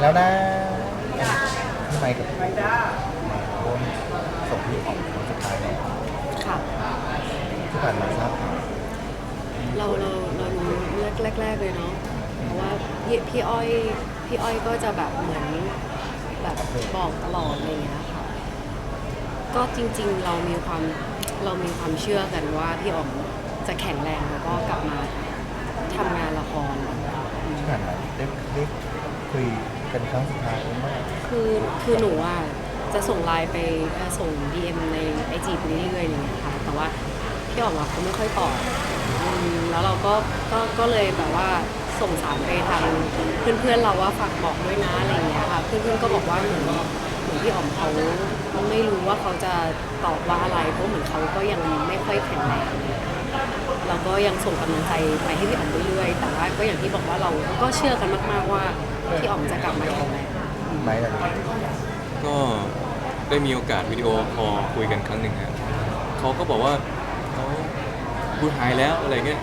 แล้วนะทำไมกับโดนส่งที่ออกคนสุดท้ายเนาะค่ะ ที่ผ่านมาทราบข่าวเราเราเรารู้แรกแรก ๆ เลยเนาะ เพราะว่าพี่พี่อ้อยพี่อ้อยก็จะแบบเหมือนแบบบอกตลอดอะไรอย่างเงี้ยค่ะ ก็จริงๆเรามีความเรามีความเชื่อกันว่าพี่อ๋อมจะแข็งแรงแล้วก็กลับมาทำงานละคร ที่ผ่านมาได้ได้คุย กันครั้งสุดท้ายเมื่อคือคือหนูอะจะส่งไลน์ไปเอ่อส่ง DM ในไอจีไปเรื่อยๆอะไรอย่างเงี้ยค่ะแต่ว่าพี่ออกมาเขาไม่ค่อยตอบอืมแล้วเราก็ก็ก็เลยแบบว่าส่งสารไปทางเพื่อนๆเราว่าฝากบอกด้วยนะอะไรอย่างเงี้ยค่ะเพื่อนๆก็บอกว่าเหมือนเหมือนพี่ออมเขาไม่รู้ว่าเขาจะตอบว่าอะไรเพราะเหมือนเขาก็ยังไม่ค่อยแข็งแรง เราก็ยังส่งกำลังใจไปให้พี่อ๋อมเรื่อยๆ แต่ ว่าก็อย่างที่บอกว่าเราก็เชื่อกันมาก ๆว่าพี่อ๋อมจะกลับมาแข็งแรงไหมล่ะก็ได้มีโอกาสวิดีโอคอลคุยกันครั้งหนึ่งครับเขาก็บอกว่าเขาพูดหายแล้วอะไรเงี้ย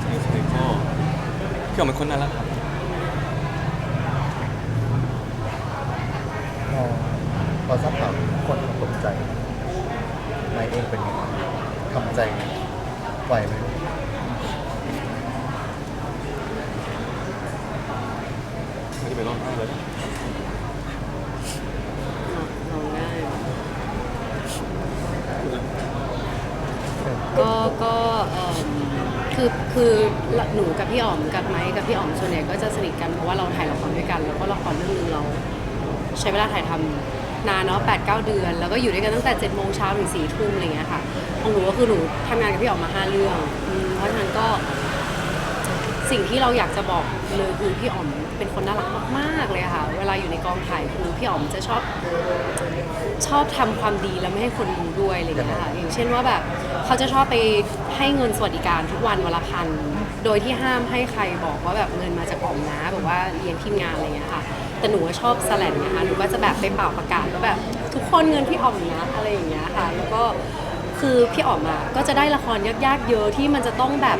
ใช่ใช่ก็พี่อ๋อมเป็นคนน่ารักครับพอพอราบข่าวทุกคนตกใจไหมเองเป็นไง ทำใจไหวไหมไม่ได้ไปร้องไห้เลยเราง่ายก็ก็เอิ่มคือคือหนูกับพี่อ๋อมกับไม้กับพี่อ๋อมส่วนใหญ่ก็จะสนิทกันเพราะว่าเราถ่ายละครด้วยกัน แล้วก็ละครเรื่องนึงเรา ใช้เวลาถ่ายทำนานเนาะแปดเก้าเดือน แล้วก็อยู่ด้วยกันตั้งแต่เจ็ดโมงเช้าถึงสี่ทุ่มอะไรเงี้ยค่ะ ของหนูก็คือหนูทำงานกับพี่ออมมาห้าเรื่องอืมเพราะฉะนั้นก็ สิ่งที่เราอยากจะบอกเลยคือพี่อ๋อมเป็นคนน่ารักมากๆเลยค่ะ เวลาอยู่ในกองถ่ายคือพี่อ๋อมจะชอบชอบทำความดีแล้วไม่ให้คนรู้ด้วยอะไรอย่างเงี้ยค่ะอย่างเช่นว่าแบบเขาจะชอบไปให้เงินสวัสดิการทุกวันวันละพันโดยที่ห้ามให้ใครบอกว่าแบบเงินมาจากอ๋อมนะแบบว่าเลี้ยงทีมงานอะไรอย่างเงี้ยค่ะ แต่หนูก็ชอบแสลนนะคะหนูก็จะแบบไปเป่าประกาศว่าแบบทุกคนเงินพี่อ๋อมนะอะไรอย่างเงี้ยค่ะ แล้วก็ คือพี่อ๋อมอะก็จะได้ละครยากๆเยอะที่มันจะต้องแบบ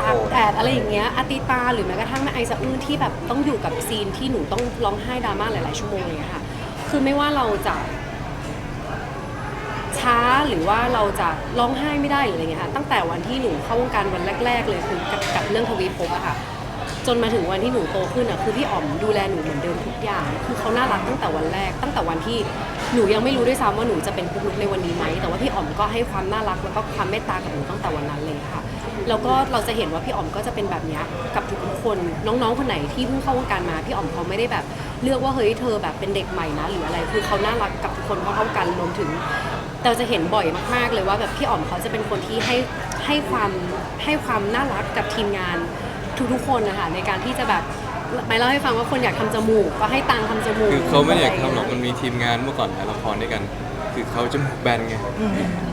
ตากแดดอะไรอย่างเงี้ยอาติตาหรือแม้กระทั่งแม่ไอสะอื้นที่แบบต้องอยู่กับซีนที่หนูต้องร้องไห้ดราม่าหลายๆชั่วโมงอย่างเงี้ยค่ะ คือไม่ว่าเราจะช้าหรือว่าเราจะร้องไห้ไม่ได้หรืออะไรเงี้ยค่ะตั้งแต่วันที่หนูเข้าวงการวันแรก ๆ เลยคือกับกับเรื่องทวีภพอะค่ะ จนมาถึงวันที่หนูโตขึ้นอะคือพี่อ๋อมดูแลหนูเหมือนเดิมทุกอย่าง คือเขาน่ารักตั้งแต่วันแรก ตั้งแต่วันที่ หนูยังไม่รู้ด้วยซ้ำว่าหนูจะเป็นปุ๊กลุกในวันนี้ไหมแต่ว่าพี่อ๋อมก็ให้ความน่ารักแล้วก็ความเมตตากับหนูตั้งแต่วันนั้นเลยค่ะ แล้วก็เราจะเห็นว่าพี่อ๋อมก็จะเป็นแบบนี้กับทุกคน น้องๆคนไหนที่เพิ่งเข้าวงการมาพี่อ๋อมเขาไม่ได้แบบ เลือกว่าเฮ้ยเธอแบบเป็นเด็กใหม่นะหรืออะไรคือเขาน่ารักกับทุกคนเท่าๆกันรวมถึงเราจะเห็นบ่อยมากๆเลยว่าแบบพี่อ๋อมเขาจะเป็นคนที่ให้ให้ความให้ความน่ารักกับทีมงานทุกๆคนนะคะในการที่จะแบบ ไม่เล่าให้ฟังว่าคนอยากทำจมูกก็ให้ตังค์ทำจมูกคือเขาไม่ได้อยากทำหรอกมันมีทีมงานเมื่อก่อนถ่ายละครด้วยกัน คือเขาจมูกแบนไง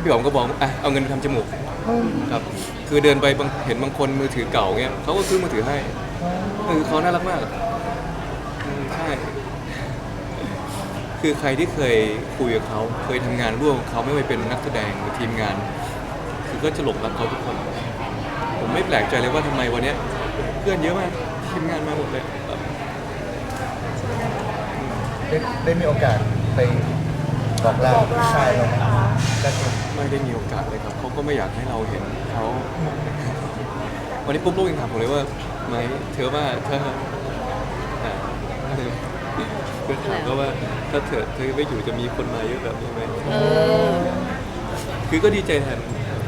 พี่อมก็บอกอะเอาเงินไปทำจมูกครับ คือเดินไปบางเห็นบางคนมือถือเก่าเงี้ยเขาก็ซื้อมือถือให้คือเขาน่ารักมากอืมใช่ คือใครที่เคยคุยกับเขาเคยทำงานร่วมกับเขาไม่ว่าเป็นนักแสดงหรือทีมงาน คือก็จะหลงรักเขาทุกคน ผมไม่แปลกใจเลยว่าทำไมวันเนี้ยเพื่อนเยอะมาก ทีมงานมาหมดเลยครับได้ได้มีโอกาสไปบอกลาพี่ชายเราไหมได้คุยไม่ได้มีโอกาสเลยครับเขาก็ไม่อยากให้เราเห็นเขาวันนี้ปุ๊บลูกยังถามผมเลยว่าไหมเธอว่าถ้าอ่าเพื่อนถามก็ว่าถ้าเธอเธอไม่อยู่จะมีคนมาเยอะแบบนี้ไหมเออ คือก็ดีใจแทน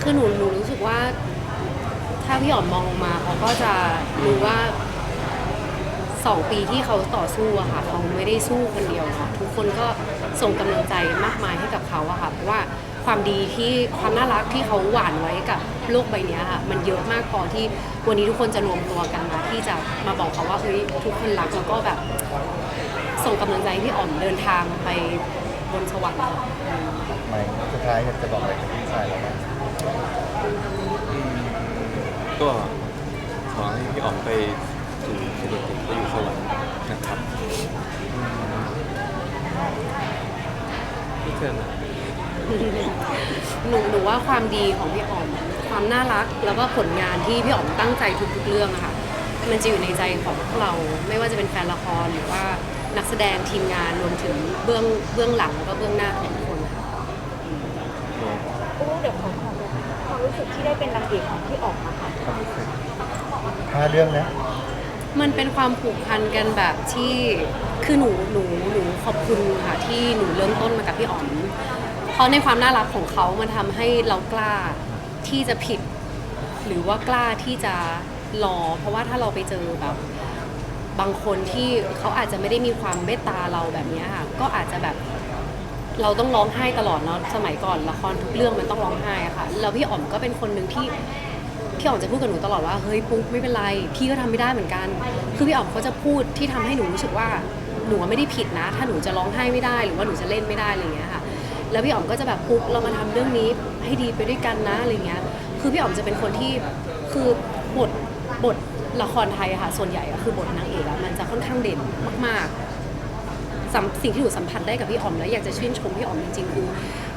คือหนูหนูรู้สึกว่า ถ้าพี่อ๋อมมองลงมาเขาก็จะรู้ว่า สองปีที่เขาต่อสู้อะค่ะเขาไม่ได้สู้คนเดียวค่ะทุกคนก็ส่งกำลังใจมากมายให้กับเขาอะค่ะเพราะว่าความดีที่ความน่ารักที่เขาหว่านไว้กับโลกใบเนี้ยค่ะมันเยอะมากพอที่วันนี้ทุกคนจะรวมตัวกันมาที่จะมาบอกเขาว่าเฮ้ยทุกคนรักแล้วก็แบบ ส่งกำลังใจให้พี่อ๋อมเดินทางไปบนสวรรค์ไหมสุดท้ายอยากจะบอกอะไรกับพี่ชายเราไหมอืมก็ขอให้พี่อ๋อมไป สู่สุคติไปอยู่สวรรค์นะครับพี่เชิญนะหนูหนูว่าความดีของพี่อ๋อม ความน่ารักแล้วก็ผลงานที่พี่อ๋อมตั้งใจทุกๆเรื่องอะค่ะมันจะอยู่ในใจของพวกเราไม่ว่าจะเป็นแฟนละครหรือว่านักแสดงทีมงานรวมถึงเบื้องเบื้องหลังแล้วก็เบื้องหน้าของทุกคนค่ะโอ้เดี๋ยวขอความรู้ความรู้สึกที่ได้เป็นนางเอกของพี่ออกมาค่ะความรู้สึกห้าเรื่องนะ มันเป็นความผูกพันกันแบบที่คือหนูหนูหนูขอบคุณค่ะที่หนูเริ่มต้นมากับพี่อ๋อมเพราะในความน่ารักของเขามันทำให้เรากล้าที่จะผิด หรือว่ากล้าที่จะรอ เพราะว่าถ้าเราไปเจอแบบบางคนที่เขาอาจจะไม่ได้มีความเมตตาเราแบบเนี้ยค่ะก็อาจจะแบบเราต้องร้องไห้ตลอดเนาะสมัยก่อนละครทุกเรื่องมันต้องร้องไห้อะค่ะแล้วพี่อ๋อมก็เป็นคนหนึ่งที่ พี่อ๋อมจะพูดกับหนูตลอดว่าเฮ้ยปุ๊กไม่เป็นไร พี่ก็ทำไม่ได้เหมือนกัน คือพี่อ๋อมเขาจะพูดที่ทำให้หนูรู้สึกว่าหนูไม่ได้ผิดนะ ถ้าหนูจะร้องไห้ไม่ได้หรือว่าหนูจะเล่นไม่ได้อะไรอย่างเงี้ยค่ะ แล้วพี่อ๋อมก็จะแบบปุ๊กเรามาทำเรื่องนี้ให้ดีไปด้วยกันนะอะไรเงี้ย คือพี่อ๋อมจะเป็นคนที่คือบทบทละครไทยอะค่ะ ส่วนใหญ่ก็คือบทนางเอกอะมันจะค่อนข้างเด่นมากๆสิ่งที่หนูสัมผัสได้กับพี่อ๋อมแล้วอยากจะชื่นชมพี่อ๋อมจริงๆคือ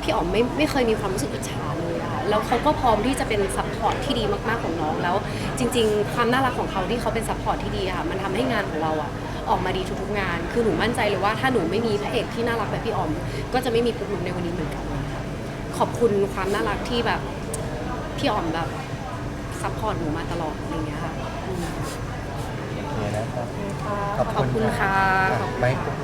พี่อ๋อมไม่ไม่เคยมีความรู้สึกอิจฉาเลยอะค่ะแล้วเขาก็พร้อมที่จะเป็นซัพพอร์ตที่ดีมากๆของน้องแล้ว จริง ๆ ความน่ารักของเขาที่เขาเป็นซัพพอร์ตที่ดีอะค่ะมันทำให้งานของเราอะออกมาดีทุกๆงาน คือหนูมั่นใจเลยว่าถ้าหนูไม่มีพระเอกที่น่ารักแบบพี่อ๋อม ก็จะไม่มีปุ๊กลุกในวันนี้เหมือนกันค่ะขอบคุณความน่ารักที่แบบพี่อ๋อมแบบซัพพอร์ตหนูมาตลอดอะไรอย่างเงี้ยค่ะอืมโอเคนะครับ ขอบคุณค่ะอ่ไม่ปุ๊บ